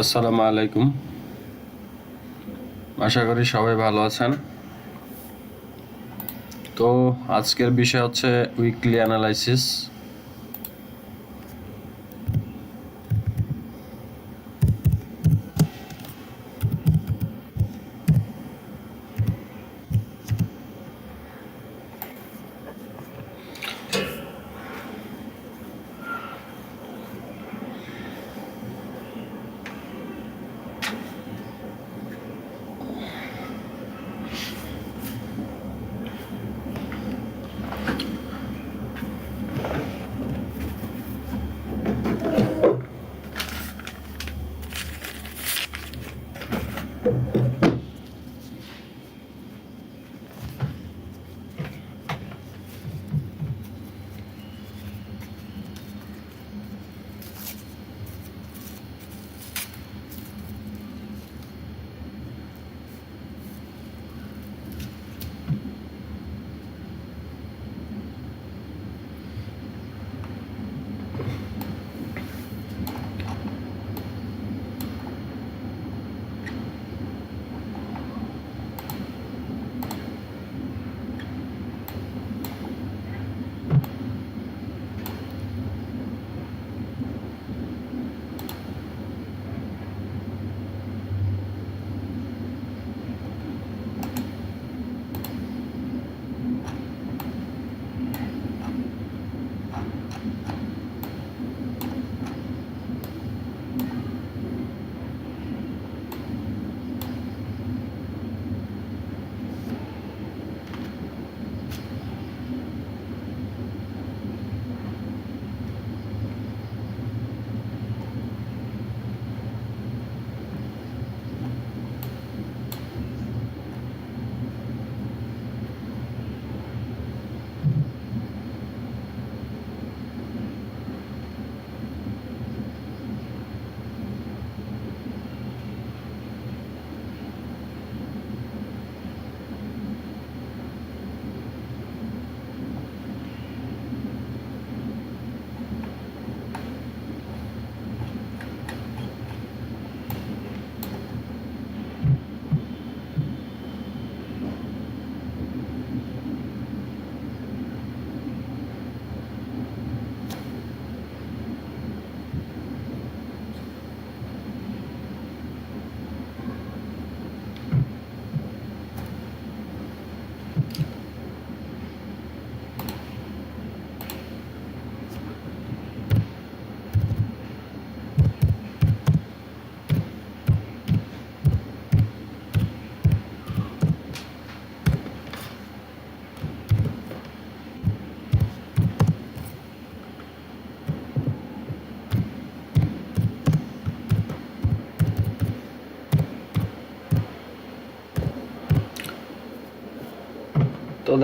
আসসালামু আলাইকুম। আশা করি সবাই ভালো আছেন। তো আজকের বিষয় হচ্ছে উইকলি অ্যানালাইসিস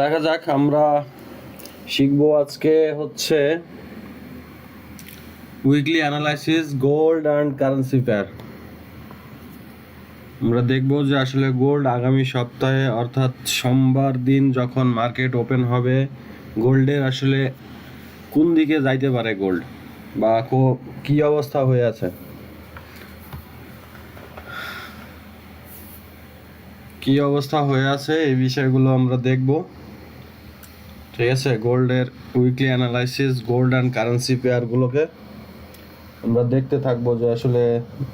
দেখা যাক, আমরা শিখব আজকে হচ্ছে weekly analysis gold and currency pair আমরা দেখব যে আসলে গোল্ড আগামী সপ্তাহে, অর্থাৎ সোমবার দিন যখন মার্কেট ওপেন হবে গোল্ডের আসলে কোন দিকে যাইতে পারে গোল্ড বা কি অবস্থা হয়ে আছে? কি অবস্থা হয়ে আছে এই বিষয়গুলো আমরা দেখব। ঠিক আছে গোল্ডের weekly analysis, gold and currency পেয়ারগুলোকে আমরা দেখতে থাকব যে আসলে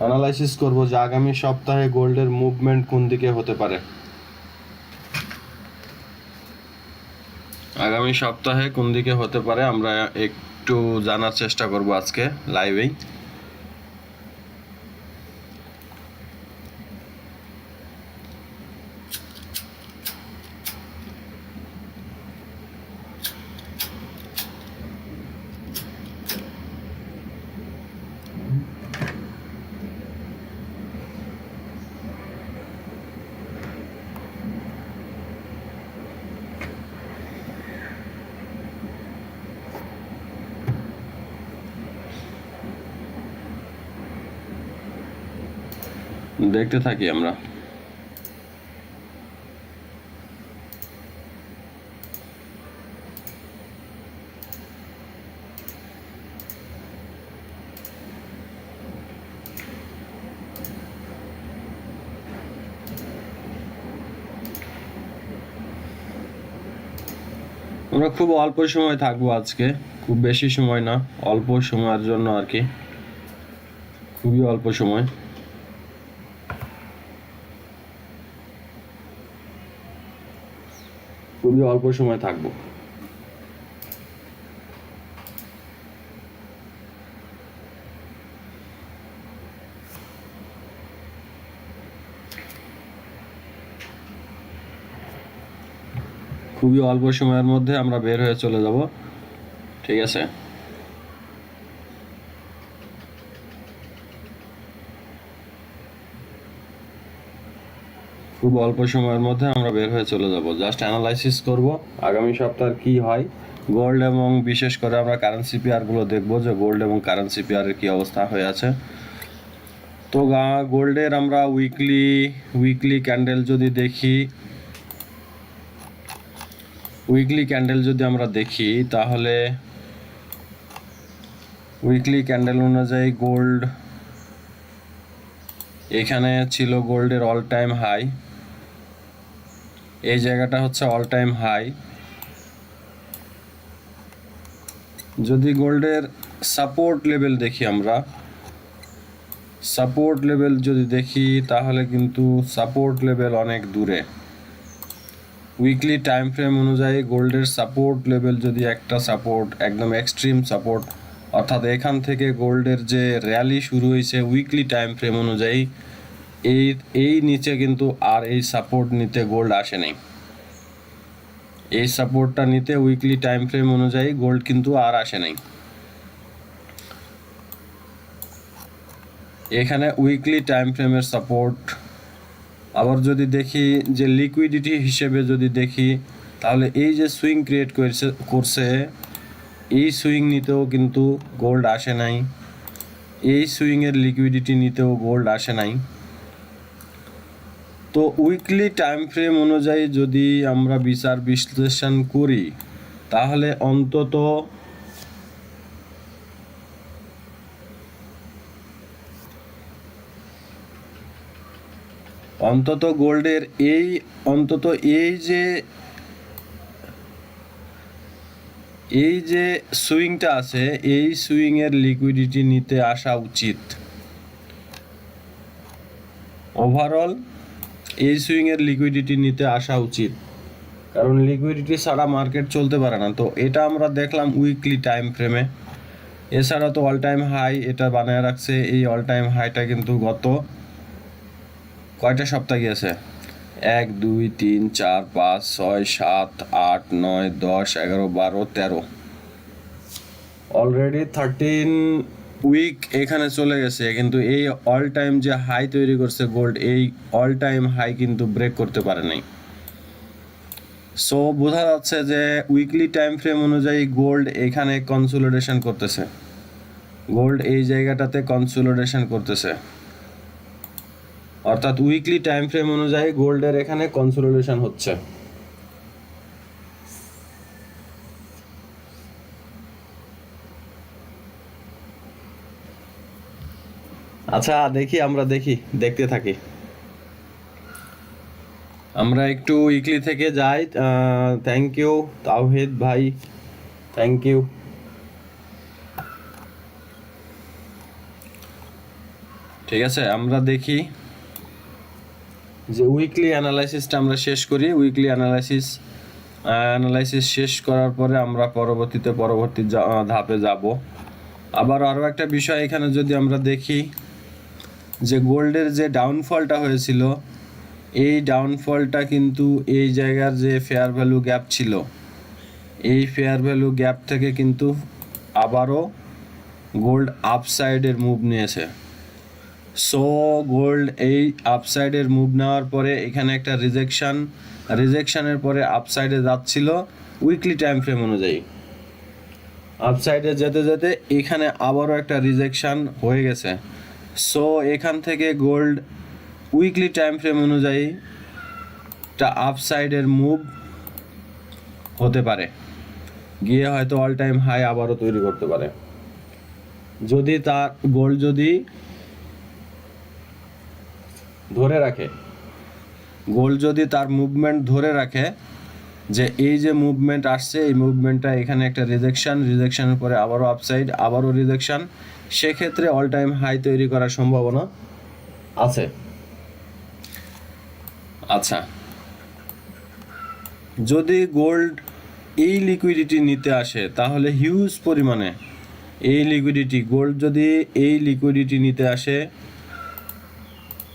অ্যানালাইসিস করব যে আগামী সপ্তাহে গোল্ডের মুভমেন্ট কোন দিকে হতে পারে। আগামী সপ্তাহে কোন দিকে হতে পারে আমরা একটু জানার চেষ্টা করব আজকে লাইভেই দেখতে থাকি আমরা। আমরা খুব অল্প সময় থাকব আজকে, খুব বেশি সময় না, অল্প সময়ের জন্য আর কি। খুবই অল্প সময়। খুবই অল্প সময় থাকব। খুবই অল্প সময়ের মধ্যে আমরা বের হয়ে চলে যাব। ঠিক আছে? খুব অল্প সময়ের মধ্যে আমরা বের হয়ে চলে যাব। জাস্ট অ্যানালাইসিস করব, আগামী সপ্তাহ কি হয় গোল্ড এবং বিশেষ করে আমরা কারেন্সি পেয়ারগুলো দেখব যে গোল্ড এবং কারেন্সি পেয়ারের কি অবস্থা হয়ে আছে। তো গোল্ডের আমরা উইকলি উইকলি ক্যান্ডেল যদি দেখি উইকলি ক্যান্ডেল যদি আমরা দেখি, তাহলে উইকলি ক্যান্ডেল অনুযায়ী গোল্ড এখানে ছিল গোল্ডের অল টাইম হাই এই জায়গাটা হচ্ছে অল টাইম হাই যদি গোল্ডের সাপোর্ট লেভেল দেখি আমরা সাপোর্ট লেভেল যদি দেখি, তাহলে কিন্তু সাপোর্ট লেভেল অনেক দূরে। উইকলি টাইম ফ্রেম অনুযায়ী গোল্ডের সাপোর্ট লেভেল যদি একটা সাপোর্ট একদম এক্সট্রিম সাপোর্ট অর্থাৎ এখান থেকে গোল্ডের যে র্যালি শুরু হয়েছে উইকলি টাইম ফ্রেম অনুযায়ী এই এই নিচে কিন্তু আর এই সাপোর্ট নিতে গোল্ড আসে নাই। এই সাপোর্টটা নিতে উইকলি টাইম ফ্রেম অনুযায়ী গোল্ড কিন্তু আর আসে নাই। এখানে উইকলি টাইম ফ্রেমের সাপোর্ট আবার যদি দেখি যে লিকুইডিটি হিসেবে যদি দেখি, তাহলে এই যে সুইং ক্রিয়েট করেছে, করছে, এই সুইং নিতেও কিন্তু গোল্ড আসে নাই। এই সুইংয়ের লিকুইডিটি নিতেও গোল্ড আসে নাই। তো উইকলি টাইম ফ্রেম অনুযায়ী যদি আমরা বিচার বিশ্লেষণ করি, তাহলে অন্তত অন্তত গোল্ডের এই, অন্তত এই যে এই যে সুইংটা আছে, এই সুইংয়ের লিকুইডিটি নিতে আসা উচিত। ওভারঅল এই সুইংয়ের লিকুইডিটি নিতে আসা উচিত। কারণ লিকুইডিটি ছাড়া মার্কেট চলতে পারে না। তো এটা আমরা দেখলাম উইকলি টাইম ফ্রেমে এছাড়া তো অল টাইম হাই এটা বানায় রাখছে। এই অল টাইম হাইটা কিন্তু গত কয়টা সপ্তাহ গিয়েছে? এক, দুই, তিন, চার, পাঁচ, ছয়, সাত, আট, নয়, দশ, এগারো, বারো, তেরো। অলরেডি থার্টিন উইক এখানে চলে গেছে, কিন্তু এই অল টাইম যে হাই তৈরি করছে গোল্ড এই অল টাইম হাই কিন্তু ব্রেক করতে পারে নাই। সো বোঝা যাচ্ছে যে উইকলি টাইম ফ্রেম অনুযায়ী গোল্ড এখানে কনসোলিডেশন করতেছে। গোল্ড এই জায়গাটাতে কনসোলিডেশন করতেছে। অর্থাৎ উইকলি টাইম ফ্রেম অনুযায়ী গোল্ডের এখানে কনসোলিডেশন হচ্ছে। আচ্ছা দেখি আমরা, দেখি, দেখতে থাকি। আমরা একটু উইকলি থেকে যাই। থ্যাংক ইউ তাওহিদ ভাই। থ্যাংক ইউ ঠিক আছে, আমরা দেখি যে উইকলি অ্যানালাইসিসটা আমরা শেষ করি। উইকলি অ্যানালাইসিস অ্যানালাইসিস শেষ করার পরে আমরা পরবর্তীতে, পরবর্তী ধাপে যাব। আবার আরও একটা বিষয় এখানে যদি আমরা দেখি যে গোল্ডের যে ডাউনফলটা হয়েছিল, এই ডাউনফলটা কিন্তু এই জায়গার যে ফেয়ার ভ্যালু গ্যাপ ছিল, এই ফেয়ার ভ্যালু গ্যাপ থেকে কিন্তু আবারও গোল্ড আপসাইডের মুভ নিয়েছে। সো গোল্ড এই আপসাইডের মুভ নেওয়ার পরে এখানে একটা রিজেকশান রিজেকশানের পরে আপসাইডে যাচ্ছিল উইকলি টাইম ফ্রেম অনুযায়ী। আপসাইডে যেতে যেতে এখানে আবারও একটা রিজেকশান হয়ে গেছে। সো এখান থেকে গোল্ড উইকলি টাইম ফ্রেম অনুযায়ী একটা আপসাইডের মুভ হতে পারে। গিয়ে হয়তো অল টাইম হাই আবারও তৈরি করতে পারে। যদি তার গোল্ড যদি ধরে রাখে গোল্ড যদি তার মুভমেন্ট ধরে রাখে, যে এই যে মুভমেন্ট আসছে, এই মুভমেন্টটা এখানে একটা রিজেকশন রিজেকশনের পরে আবারও আপসাইড আবারও রিজেকশন সেক্ষেত্রে অল টাইম হাই তৈরি করার সম্ভাবনা আছে। আচ্ছা। যদি গোল্ড এই লিকুইডিটি নিতে আসে, তাহলে হিউজ পরিমাণে এই লিকুইডিটি গোল্ড যদি এই লিকুইডিটি নিতে আসে,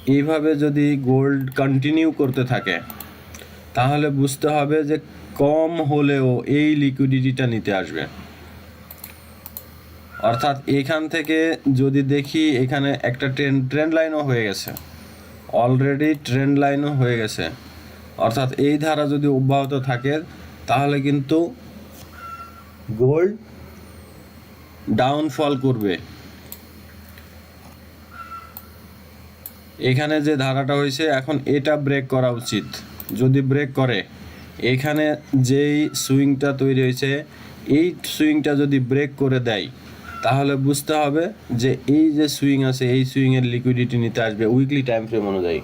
এইভাবে যদি গোল্ড কন্টিনিউ করতে থাকে, তাহলে বুঝতে হবে যে কম হলেও এই লিকুইডিটিটা নিতে আসবে। অর্থাৎ এখান থেকে যদি দেখি এখানে একটা ট্রেন ট্রেন্ড লাইনও হয়ে গেছে। অলরেডি ট্রেন্ড লাইনও হয়ে গেছে। অর্থাৎ এই ধারা যদি অব্যাহত থাকে, তাহলে কিন্তু গোল্ড ডাউনফল করবে। এখানে যে ধারাটা হয়েছে, এখন এটা ব্রেক করা উচিত। যদি ব্রেক করে, এখানে যেই সুইংটা তৈরি হয়েছে, এই সুইংটা যদি ব্রেক করে দেয় তাহলে বুঝতে হবে যে এই যে সুইং আছে, এই সুইংয়ের লিকুইডিটি নিতে আসবে উইকলি টাইম ফ্রেম অনুযায়ী।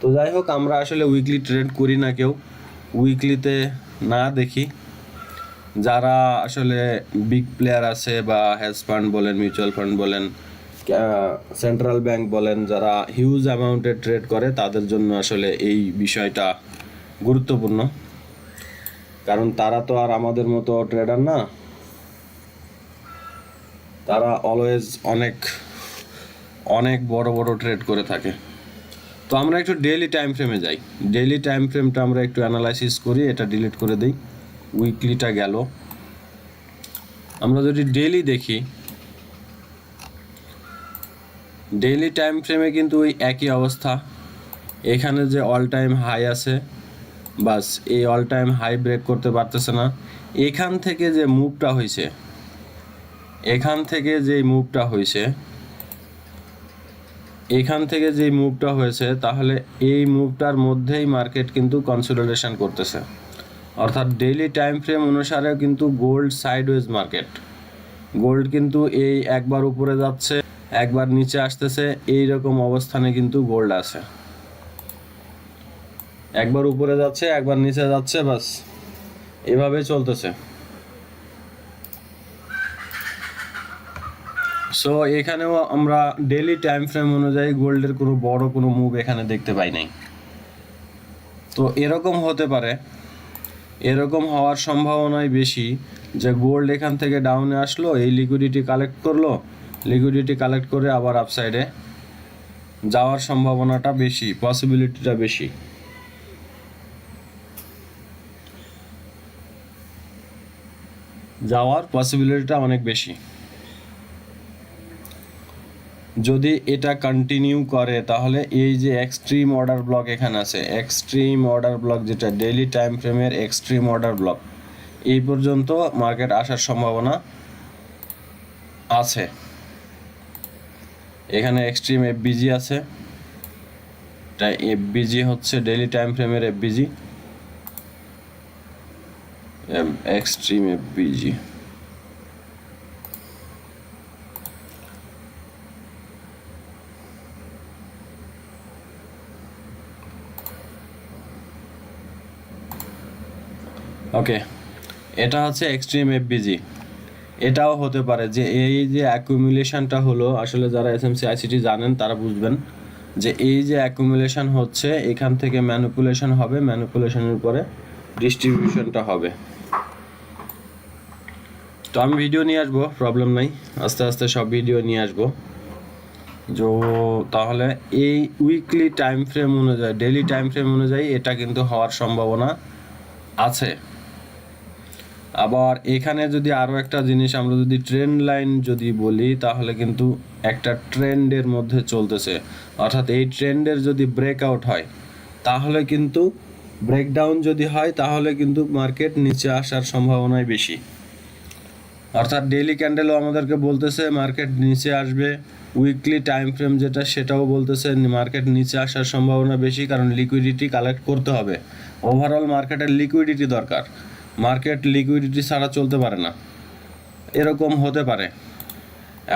তো যাই হোক, আমরা আসলে উইকলি ট্রেড করি না কেউ। উইকলিতে না দেখি। যারা আসলে বিগ প্লেয়ার আছে বা হেজ ফান্ড বলেন মিউচুয়াল ফান্ড বলেন সেন্ট্রাল ব্যাংক বলেন, যারা হিউজ অ্যামাউন্টে ট্রেড করে, তাদের জন্য আসলে এই বিষয়টা গুরুত্বপূর্ণ। কারণ তারা তো আর আমাদের মতো ট্রেডার না। তারা অলওয়েজ অনেক অনেক বড় বড় ট্রেড করে থাকে। তো আমরা একটু ডেইলি টাইম ফ্রেমে যাই। ডেইলি টাইম ফ্রেমটা আমরা একটু অ্যানালাইসিস করি, এটা ডিলিট করে দিই। উইকলিটা গেল। আমরা যদি ডেইলি দেখি ডেইলি টাইম ফ্রেমে কিন্তু ওই একই অবস্থা। এখানে যে অল টাইম হাই আছে, বাস, এই অল টাইম হাই ব্রেক করতে পারতেছে না। এখান থেকে যে মুভটা হয়েছে এখান থেকে যে মুভটা হয়েছে, এখান থেকে যে মুভটা হয়েছে, তাহলে এই মুভটার মধ্যেই মার্কেট কিন্তু কনসোলিডেশন করতেছে। অর্থাৎ ডেইলি টাইম ফ্রেম অনুসারে কিন্তু গোল্ড সাইডওয়েজ মার্কেট গোল্ড কিন্তু এই একবার উপরে যাচ্ছে, একবার নিচে আসতেছে এই রকম অবস্থানে কিন্তু গোল্ড আছে। একবার উপরে যাচ্ছে, একবার নিচে যাচ্ছে বাস এভাবে চলতেছে। সো এখানেও আমরা ডেলি টাইম ফ্রেম অনুযায়ী গোল্ডের কোনো বড় কোনো মুভ এখানে দেখতে পাই নাই। তো এরকম হতে পারে, এরকম হওয়ার সম্ভাবনাই বেশি যে গোল্ড এখান থেকে ডাউনে আসলো, এই লিকুইডিটি কালেক্ট করল লিকুইডিটি কালেক্ট করে আবার আপসাইডে যাওয়ার সম্ভাবনাটা বেশি পসিবিলিটিটা বেশি। যাওয়ার পসিবিলিটিটা অনেক বেশি। যদি এটা কন্টিনিউ করে, তাহলে এই যে এক্সট্রিম অর্ডার ব্লক এখানে আছে এক্সট্রিম অর্ডার ব্লক যেটা ডেইলি টাইম ফ্রেমের এক্সট্রিম অর্ডার ব্লক এই পর্যন্ত মার্কেট আসার সম্ভাবনা আছে। এখানে এক্সট্রিম এফ এফবিজি আছে, তাই এফবিজি হচ্ছে ডেইলি টাইম ফ্রেমের F FVG extreme F FVG okay এটা হচ্ছে এক্সট্রিম এফবিজি এটাও হতে পারে যে এই যে অ্যাকুমুলেশনটা হলো, আসলে যারা এস এসএমসি আইসিটি জানেন, তারা বুঝবেন যে এই যে অ্যাকুমুলেশন হচ্ছে, এখান থেকে ম্যানুপুলেশন হবে ম্যানুপুলেশনের পরে ডিস্ট্রিবিউশনটা হবে। তো আমি ভিডিও নিয়ে আসব প্রবলেম নাই। আস্তে আস্তে সব ভিডিও নিয়ে আসব। তো তাহলে এই উইকলি টাইম ফ্রেম অনুযায়ী ডেইলি টাইম ফ্রেম অনুযায়ী এটা কিন্তু হওয়ার সম্ভাবনা আছে। আবার এখানে যদি আরও একটা জিনিস, আমরা যদি ট্রেন্ড লাইন যদি বলি, তাহলে কিন্তু একটা ট্রেন্ডের মধ্যে চলতেছে। অর্থাৎ এই ট্রেন্ডের যদি ব্রেকআউট হয়, তাহলে কিন্তু ব্রেকডাউন যদি হয়, তাহলে কিন্তু মার্কেট নিচে আসার সম্ভাবনাই বেশি। অর্থাৎ ডেইলি ক্যান্ডেলও আমাদেরকে বলতেছে মার্কেট নিচে আসবে। উইকলি টাইম ফ্রেম যেটা, সেটাও বলতেছে মার্কেট নিচে আসার সম্ভাবনা বেশি, কারণ লিকুইডিটি কালেক্ট করতে হবে। ওভারঅল মার্কেটের লিকুইডিটি দরকার। মার্কেট লিকুইডিটি ছাড়া চলতে পারে না। এরকম হতে পারে।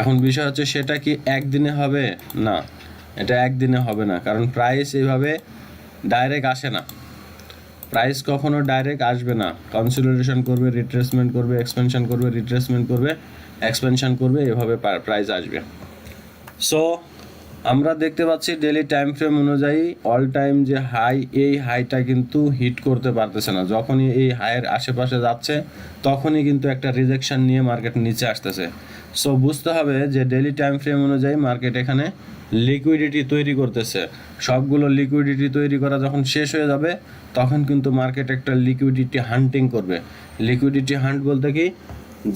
এখন বিষয় হচ্ছে, সেটা কি একদিনে হবে? না, এটা একদিনে হবে না। কারণ প্রাইস এইভাবে ডাইরেক্ট আসে না। প্রাইস কখনো ডাইরেক্ট আসবে না। কনসিডারেশন করবে রিট্রেসমেন্ট করবে এক্সপেনশন করবে রিট্রেসমেন্ট করবে এক্সপেনশন করবে এভাবে প্রাইস আসবে। সো আমরা দেখতে পাচ্ছি ডেলি টাইম ফ্রেম অনুযায়ী অল টাইম যে হাই এই হাইটা কিন্তু হিট করতে পারতেছে না। যখনই এই হাইয়ের আশেপাশে যাচ্ছে, তখনই কিন্তু একটা রিজেকশন নিয়ে মার্কেট নিচে আসতেছে। সো বুঝতে হবে যে ডেলি টাইম ফ্রেম অনুযায়ী মার্কেট এখানে লিকুইডিটি তৈরি করতেছে। সবগুলো লিকুইডিটি তৈরি করা যখন শেষ হয়ে যাবে, তখন কিন্তু মার্কেট একটা লিকুইডিটি হান্টিং করবে। লিকুইডিটি হান্ট বলতে কি?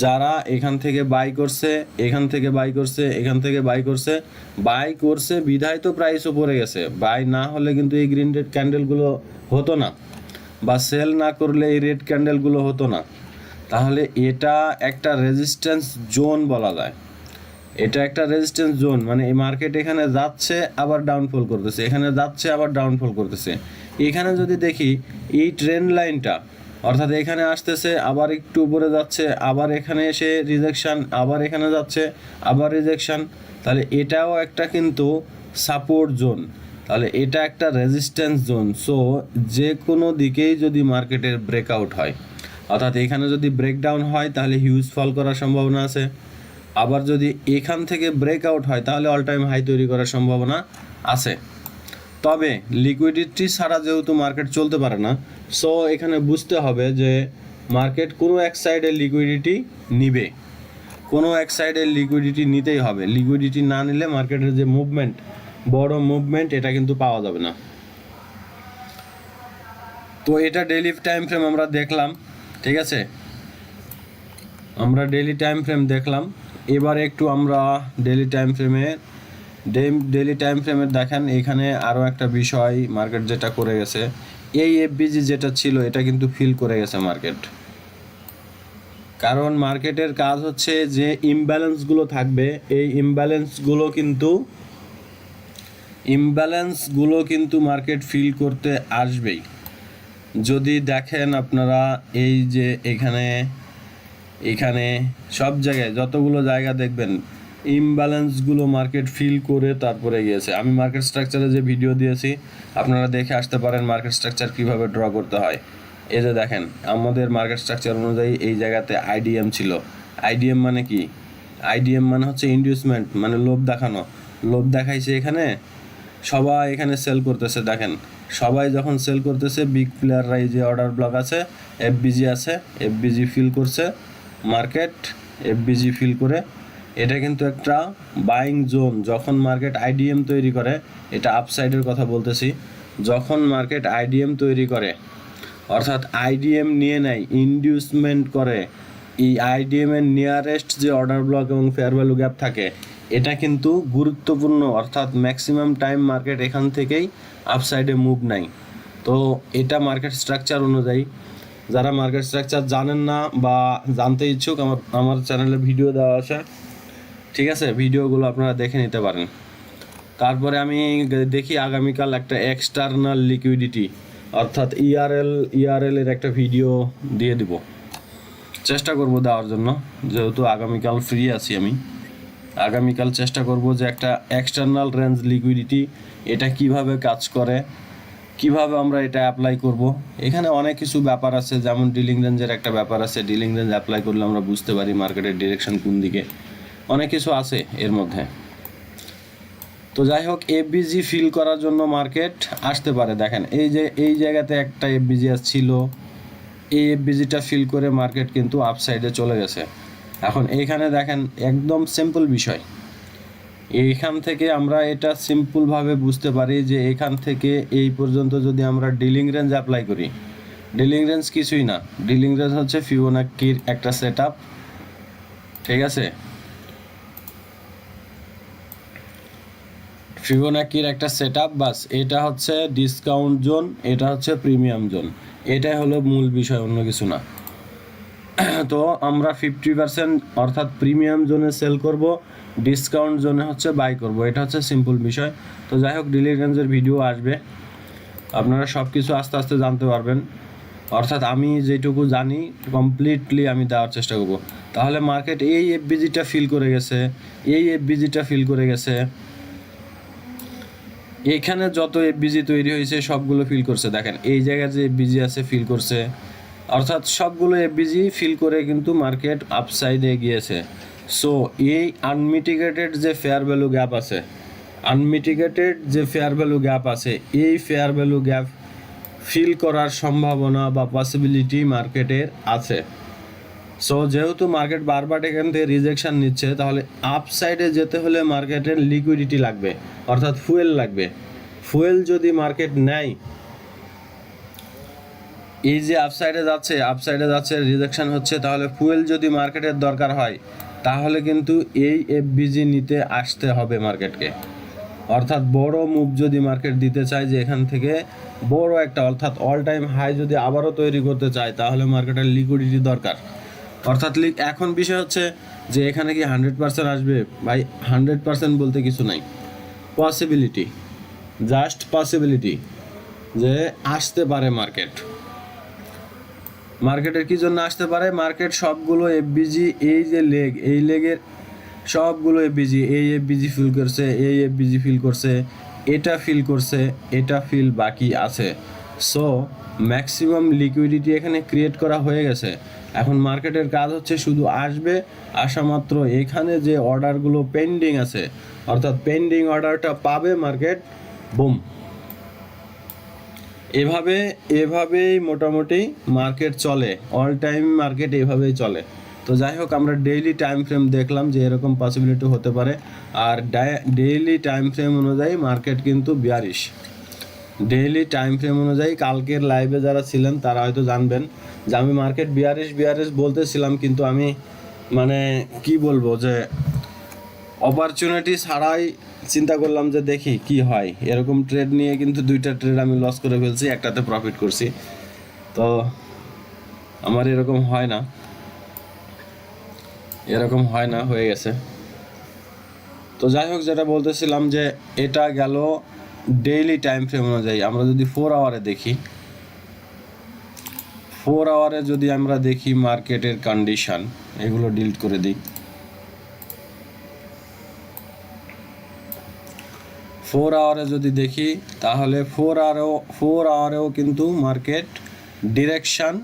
যারা এখান থেকে বাই করছে, এখান থেকে বাই করছে, এখান থেকে বাই করছে বাই করছে বিধায় তো প্রাইসও পড়ে গেছে। বাই না হলে কিন্তু এই গ্রিন রেড ক্যান্ডেলগুলো হতো না। বা সেল না করলে এই রেড ক্যান্ডেলগুলো হতো না। তাহলে এটা একটা রেজিস্ট্যান্স জোন বলা যায়। এটা একটা রেজিস্ট্যান্স জোন মানে এই মার্কেট এখানে যাচ্ছে, আবার ডাউনফল করতেছে। এখানে যাচ্ছে, আবার ডাউনফল করতেছে। এখানে যদি দেখি, এই ট্রেন লাইনটা অর্থাৎ এখানে আসতেছে, আবার একটু উপরে যাচ্ছে, আবার এখানে এসে রিজেকশান আবার এখানে যাচ্ছে, আবার রিজেকশান তাহলে এটাও একটা কিন্তু সাপোর্ট জোন তাহলে এটা একটা রেজিস্ট্যান্স জোন সো যে কোনো দিকেই যদি মার্কেটের ব্রেকআউট হয়, অর্থাৎ এখানে যদি ব্রেকডাউন হয়, তাহলে হিউজ ফল করার সম্ভাবনা আছে। আবার যদি এখান থেকে ব্রেকআউট হয়, তাহলে অল টাইম হাই তৈরি করার সম্ভাবনা আছে। তবে লিকুইডিটি ছাড়া যেহেতু মার্কেট চলতে পারে না সো এখানে বুঝতে হবে যে মার্কেট কোনো এক সাইডে লিকুইডিটি নিবে। কোনো এক সাইডে লিকুইডিটি নিতেই হবে। লিকুইডিটি না নিলে মার্কেটের যে মুভমেন্ট বড় মুভমেন্ট এটা কিন্তু পাওয়া যাবে না। তো এটা ডেলি টাইম ফ্রেম আমরা দেখলাম, ঠিক আছে? আমরা ডেলি টাইম ফ্রেম দেখলাম। এবারে একটু আমরা ডেইলি টাইম ফ্রেমে ডেইলি টাইম ফ্রেমের দেখেন, এখানে আরও একটা বিষয় মার্কেট যেটা করে গেছে। এই এফবিজি যেটা ছিল, এটা কিন্তু ফিল করে গেছে মার্কেট। কারণ মার্কেটের কাজ হচ্ছে যে ইমব্যালেন্সগুলো থাকবে। এই ইমব্যালেন্সগুলো কিন্তু ইমব্যালেন্সগুলো কিন্তু মার্কেট ফিল করতে আসবেই। যদি দেখেন আপনারা, এই যে এখানে এখানে সব জায়গায়, যতগুলো জায়গা দেখবেন ইমব্যালেন্সগুলো মার্কেট ফিল করে তারপরে গিয়েছে। আমি মার্কেট স্ট্রাকচারে যে ভিডিও দিয়েছি, আপনারা দেখে আসতে পারেন মার্কেট স্ট্রাকচার কীভাবে ড্র করতে হয়। এই যে দেখেন, আমাদের মার্কেট স্ট্রাকচার অনুযায়ী এই জায়গাতে আইডিএম ছিল। আইডিএম মানে কি? আইডিএম মানে হচ্ছে ইন্ডিউসমেন্ট মানে লোভ দেখানো। লোভ দেখাইছে এখানে, সবাই এখানে সেল করতেছে, দেখেন। সবাই যখন সেল করতেছে বিগ প্লেয়াররা এই যে অর্ডার ব্লক আছে এফবিজি আছে এফবিজি ফিল করছে মার্কেট এফবিজি ফিল করে এটা কিন্তু একটা বাইং জোন যখন মার্কেট আইডিএম তৈরি করে, এটা আপসাইডের কথা বলতেছি, যখন মার্কেট আইডিএম তৈরি করে, অর্থাৎ আইডিএম নিয়ে নেয় ইন্ডিউসমেন্ট করে, এই আইডিএম এর নিয়ারেস্ট যে অর্ডার ব্লক এবং ফেয়ার ভ্যালু গ্যাপ থাকে, এটা কিন্তু গুরুত্বপূর্ণ, অর্থাৎ ম্যাক্সিমাম টাইম মার্কেট এখান থেকেই আপসাইডে মুভ নাই তো এটা মার্কেট স্ট্রাকচার অনুযায়ী, যারা মার্কেট স্ট্রাকচার জানেন না বা জানতে ইচ্ছুক, আমার আমার চ্যানেলে ভিডিও দেওয়া আছে ঠিক আছে? ভিডিওগুলো আপনারা দেখে নিতে পারেন। তারপরে আমি দেখি আগামীকাল একটা এক্সটার্নাল লিকুইডিটি অর্থাৎ E ইআরএল ইআরএল এর একটা ভিডিও দিয়ে দিব। চেষ্টা করব দেওয়ার জন্য, যেহেতু আগামীকাল ফ্রি আছি আমি। আগামীকাল চেষ্টা করব যে একটা এক্সটার্নাল রেঞ্জ লিকুইডিটি এটা কীভাবে কাজ করে, কীভাবে আমরা এটা অ্যাপ্লাই করব। এখানে অনেক কিছু ব্যাপার আছে, যেমন ডিলিং রেঞ্জের একটা ব্যাপার আছে। ডিলিং রেঞ্জ অ্যাপ্লাই করলে আমরা বুঝতে পারি মার্কেটের ডিরেকশন কোন দিকে। অনেক কিছু আছে এর মধ্যে। তো যাই হোক এফবিজি ফিল করার জন্য মার্কেট আসতে পারে। দেখেন, এই যে, এই জায়গাতে একটা এফবিজি ছিল। এই এফবিজিটা ফিল করে মার্কেট কিন্তু আপসাইডে চলে গেছে। এখন এইখানে দেখেন, একদম সিম্পল বিষয়। এইখান থেকে আমরা এটা সিম্পলভাবে বুঝতে পারি যে এখান থেকে এই পর্যন্ত যদি আমরা ডিলিং রেঞ্জ অ্যাপ্লাই করি ডিলিং রেঞ্জ কিছুই না। ডিলিং রেঞ্জ হচ্ছে ফিবোনাকির একটা সেট ঠিক আছে? ফিবোনাকির একটা সেট আপ বাস এটা হচ্ছে ডিসকাউন্ট জোন এটা হচ্ছে প্রিমিয়াম জোন এটাই হলো মূল বিষয়, অন্য কিছু না। তো আমরা ফিফটি পার্সেন্ট অর্থাৎ প্রিমিয়াম জোনে সেল করব ডিসকাউন্ট জোনে হচ্ছে বাই করব। এটা হচ্ছে সিম্পল বিষয়। তো যাই হোক ডিলি ভিডিও আসবে। আপনারা সব কিছু আস্তে আস্তে জানতে পারবেন। অর্থাৎ আমি যেটুকু জানি কমপ্লিটলি আমি দেওয়ার চেষ্টা করব। তাহলে মার্কেট এই এফবিজিটা ফিল করে গেছে, এই এফবিজিটা ফিল করে গেছে। এখানে যত এফবিজি তৈরি হয়েছে, সবগুলো ফিল করছে। দেখেন, এই জায়গায় যে এফবিজি আছে ফিল করছে। অর্থাৎ সবগুলো এফবিজি ফিল করে কিন্তু মার্কেট আপসাইডে গিয়েছে। সো এই আনমিটিগেটেড যে ফেয়ার ভ্যালু গ্যাপ আছে আনমিটিগেটেড যে ফেয়ার ভ্যালু গ্যাপ আছে, এই ফেয়ার ভ্যালু গ্যাপ ফিল করার সম্ভাবনা বা পসিবিলিটি মার্কেটের আছে। সো যেহেতু মার্কেট বারবার এখান থেকে রিজেকশন নিচ্ছে, তাহলে আপসাইডে যেতে হলে মার্কেটের লিকুইডিটি লাগবে, অর্থাৎ ফুয়েল লাগবে। ফুয়েল যদি মার্কেট নেয়, এই যে আপসাইডে যাচ্ছে আপসাইডে যাচ্ছে রিজেকশন হচ্ছে, তাহলে ফুয়েল যদি মার্কেটের দরকার হয়, তাহলে কিন্তু এই এফবিজি নিতে আসতে হবে মার্কেটকে অর্থাৎ বড় মুভ যদি মার্কেট দিতে চায় যে এখান থেকে, বড় একটা, অর্থাৎ অল টাইম হাই যদি আবারও তৈরি করতে চায়, তাহলে মার্কেটের লিকুইডিটি দরকার। অর্থাৎ লিক এখন বিষয় হচ্ছে যে এখানে কি হান্ড্রেড পার্সেন্ট আসবে? ভাই হান্ড্রেড পার্সেন্ট বলতে কিছু নাই। পসিবিলিটি জাস্ট পসিবিলিটি যে আসতে পারে মার্কেট মার্কেটের কি জন্য আসতে পারে? মার্কেট সবগুলো এফবিজি এই যে লেগ এই লেগের সবগুলো এফবিজি এই এফবিজি ফিল করছে, এই এফবিজি ফিল করছে, এটা ফিল করছে, এটা ফিল বাকি আছে। সো ম্যাক্সিমাম লিকুইডিটি এখানে ক্রিয়েট করা হয়ে গেছে। এখন মার্কেটের কাজ হচ্ছে শুধু আসবে, আসা মাত্র। এখানে যে অর্ডারগুলো পেন্ডিং আছে, অর্থাৎ পেন্ডিং অর্ডারটা পাবে মার্কেট, বুম। এভাবে, এভাবেই মোটামুটি মার্কেট চলে। অল টাইম মার্কেট এভাবেই চলে। তো যাই হোক, আমরা ডেইলি টাইম ফ্রেম দেখলাম যে এরকম পসিবিলিটি হতে পারে। আর ডেইলি টাইম ফ্রেম অনুযায়ী মার্কেট কিন্তু বিয়ারিশ ডেইলি টাইম ফ্রেম অনুযায়ী কালকের লাইভে যারা ছিলেন, তারা হয়তো জানবেন যে আমি মার্কেট বিয়ারিশ বিয়ারিশ বলতেছিলাম, কিন্তু আমি মানে কি বলব যে অপরচুনিটি ছাড়াই চিন্তা করলাম যে দেখি কি হয়। এরকম ট্রেড নিয়ে কিন্তু দুইটা ট্রেড আমি লস করে ফেলছি, একটাতে প্রফিট করছি। তো আমার এরকম হয় না। এরকম হয় না, হয়ে গেছে। তো যাই হোক, যেটা বলতেছিলাম যে এটা গেল ডেইলি টাইম ফ্রেম অনুযায়ী আমরা যদি ফোর আওয়ারে দেখি ফোর আওয়ারে যদি আমরা দেখি মার্কেটের কন্ডিশন এগুলো ডিলিট করে দিই। ফোর আওয়ারে যদি দেখি, তাহলে ফোর আওয়ারেও ফোর আওয়ারেও কিন্তু মার্কেট ডিরেকশান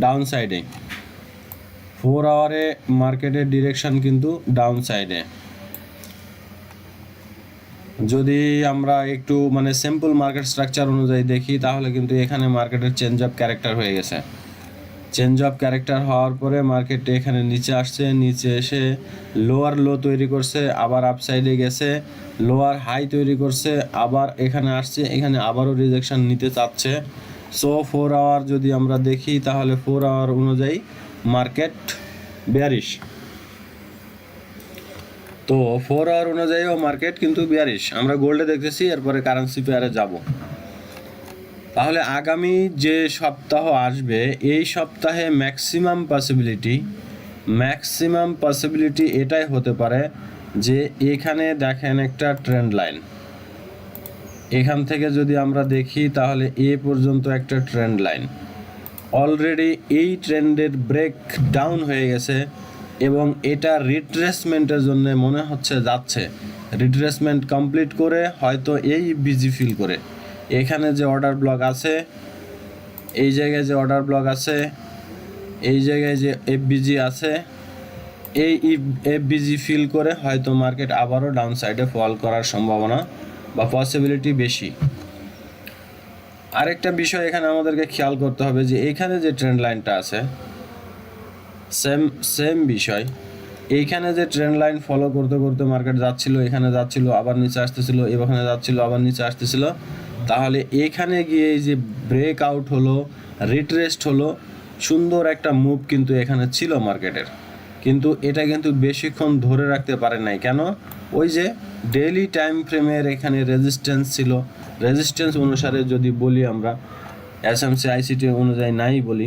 ডাউন সাইডে ফোর আওয়ারে মার্কেটের ডিরেকশন কিন্তু ডাউন সাইডে যদি আমরা একটু মানে সিম্পল মার্কেট স্ট্রাকচার অনুযায়ী দেখি, তাহলে কিন্তু এখানে মার্কেটের চেঞ্জ অফ ক্যারেক্টার হয়ে গেছে। চেঞ্জ অফ ক্যারেক্টার হওয়ার পরে মার্কেট এখানে নিচে আসছে, নিচে এসে লোয়ার লো তৈরি করছে, আবার আপসাইডে গেছে লোয়ার হাই তৈরি করছে, আবার এখানে আসছে, এখানে আবারও রিজেকশন নিতে চাচ্ছে। সো ফোর আওয়ার যদি আমরা দেখি, তাহলে ফোর আওয়ার অনুযায়ী মার্কেট বিয়ারিশ তো ফোর আওয়ার অনুযায়ীও মার্কেট কিন্তু বিয়ারিশ আমরা গোল্ডে দেখতেছি, এরপরে কারেন্সি পেয়ারে যাব। তাহলে আগামী যে সপ্তাহ আসবে, এই সপ্তাহে ম্যাক্সিমাম পসিবিলিটি ম্যাক্সিমাম পসিবিলিটি এটাই হতে পারে যে এখানে দেখেন একটা ট্রেন্ড লাইন এখান থেকে যদি আমরা দেখি, তাহলে এ পর্যন্ত একটা ট্রেন্ড লাইন অলরেডি এই ট্রেন্ডের ব্রেক ডাউন হয়ে গেছে। এবং এটা রিট্রেসমেন্টের জন্য মনে হচ্ছে যাচ্ছে। রিট্রেসমেন্ট কমপ্লিট করে হয়তো এই বিজি ফিল করে। এখানে যে অর্ডার ব্লক আছে, এই জায়গায় যে অর্ডার ব্লক আছে, এই জায়গায় যে এফবিজি আছে, এই এফবিজি ফিল করে হয়তো মার্কেট আবারও ডাউন সাইডে ফল করার সম্ভাবনা বা পসিবিলিটি বেশি। আরেকটা বিষয় এখানে আমাদেরকে খেয়াল করতে হবে যে এইখানে যে ট্রেন্ড লাইনটা আছে সেম সেম বিষয়। এইখানে যে ট্রেন লাইন ফলো করতে করতে মার্কেট যাচ্ছিল, এখানে যাচ্ছিল, আবার নিচে আসতেছিল, এখানে যাচ্ছিল, আবার নিচে আসতেছিল, তাহলে এখানে গিয়ে যে ব্রেক আউট হলো রিট্রেস্ট হলো, সুন্দর একটা মুভ কিন্তু এখানে ছিল মার্কেটের কিন্তু এটা কিন্তু বেশিক্ষণ ধরে রাখতে পারে নাই। কেন? ওই যে ডেইলি টাইম ফ্রেমের এখানে রেজিস্ট্যান্স ছিল। রেজিস্ট্যান্স অনুসারে যদি বলি আমরা এস এম সি আইসিটি অনুযায়ী নাই বলি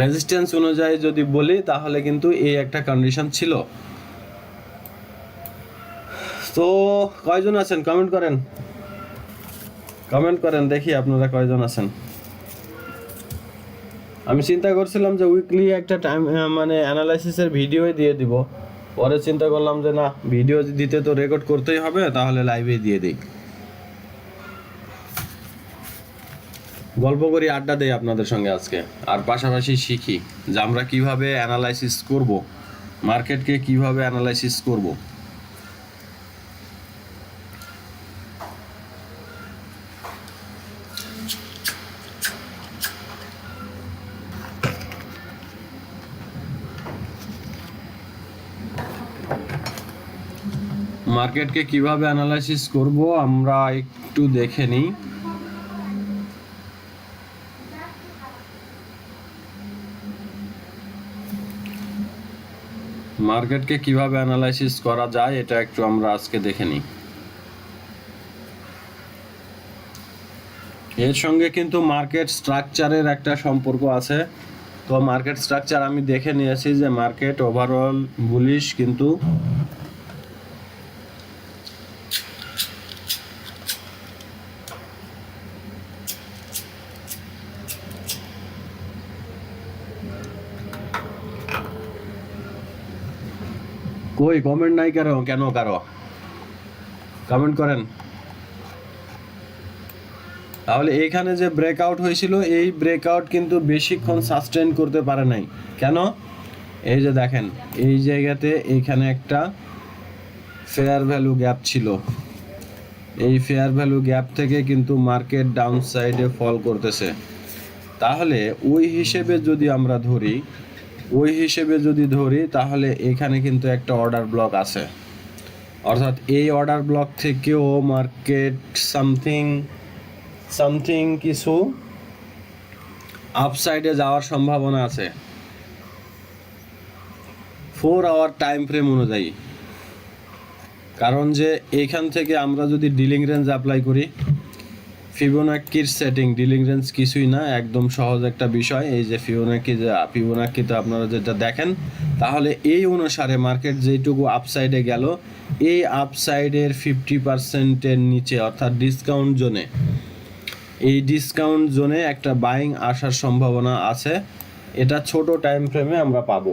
রেজিস্ট্যান্স অনুযায়ী যদি বলি, তাহলে কিন্তু এই একটা কন্ডিশন ছিল। তো কয়জন আছেন? কমেন্ট করেন। কমেন্ট করেন, দেখি আপনারা কয়জন আছেন। আমি চিন্তা করছিলাম যে উইকলি একটা টাইম মানে অ্যানালাইসিসের ভিডিও দিয়ে দিব। পরে চিন্তা করলাম যে না ভিডিও দিতে তো রেকর্ড করতেই হবে, তাহলে লাইভে দিয়ে দিই। গল্প করি, আড্ডা দেই আপনাদের সঙ্গে আজকে। আর পাশাপাশি শিখি যে আমরা কীভাবে অ্যানালাইসিস করব, মার্কেটকে কীভাবে অ্যানালাইসিস করব। মার্কেটকে কীভাবে অ্যানালাইসিস করব, আমরা একটু দেখে নিই। মার্কেটকে কীভাবে অ্যানালাইসিস করা যায়, এটা একটু আমরা আজকে দেখে নিই। এর সঙ্গে কিন্তু মার্কেট স্ট্রাকচারের একটা সম্পর্ক আছে। তো মার্কেট স্ট্রাকচার আমি দেখে নিয়েছি যে মার্কেট ওভারঅল বুলিশ কিন্তু কই কমেন্ট নাই কারও কেন কারও? কমেন্ট করেন। তাহলে এখানে যে ব্রেকআউট হয়েছিল, এই ব্রেকআউট কিন্তু বেশিক্ষণ সাস্টেন করতে পারে নাই। কেন? এই যে দেখেন, এই জায়গাতে এইখানে একটা ফেয়ার ভ্যালু গ্যাপ ছিল। এই ফেয়ার ভ্যালু গ্যাপ থেকে কিন্তু মার্কেট ডাউন সাইডে ফল করতেছে। তাহলে ওই হিসেবে যদি আমরা ধরি ওই হিসেবে যদি ধরি, তাহলে এখানে কিন্তু একটা অর্ডার ব্লক আছে। অর্থাৎ এই অর্ডার ব্লক থেকেও মার্কেট সামথিং সামথিং কিছু আপসাইডে যাওয়ার সম্ভাবনা আছে। ফোর আওয়ার টাইম ফ্রেম অনুযায়ী। কারণ যে এখান থেকে আমরা যদি ডিলিং রেঞ্জ অ্যাপ্লাই করি ফিবোনাক্কির সেটিং ডিলিং রেঞ্জ কিছুই না, একদম সহজ একটা বিষয়। এই যে ফিবোনাক্কি যে ফিবোনাক্কিতে আপনারা যেটা দেখেন, তাহলে এই অনুসারে মার্কেট যেটুকু আপসাইডে গেল, এই আপসাইডের ফিফটি পার্সেন্টের নিচে, অর্থাৎ ডিসকাউন্ট জোনে এই ডিসকাউন্ট জোনে একটা বাইং আসার সম্ভাবনা আছে। এটা ছোট টাইম ফ্রেমে আমরা পাবো।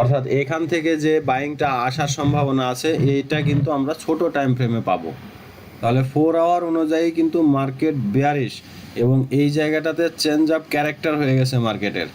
অর্থাৎ এখান থেকে যে বাইংটা আসার সম্ভাবনা আছে, এইটা কিন্তু আমরা ছোট টাইম ফ্রেমে পাবো। তাহলে ফোর আওয়ার অনুযায়ী কিন্তু মার্কেট বেয়ারিশ এবং এই জায়গাটাতে চেঞ্জ অফ ক্যারেক্টার হয়ে গেছে মার্কেটের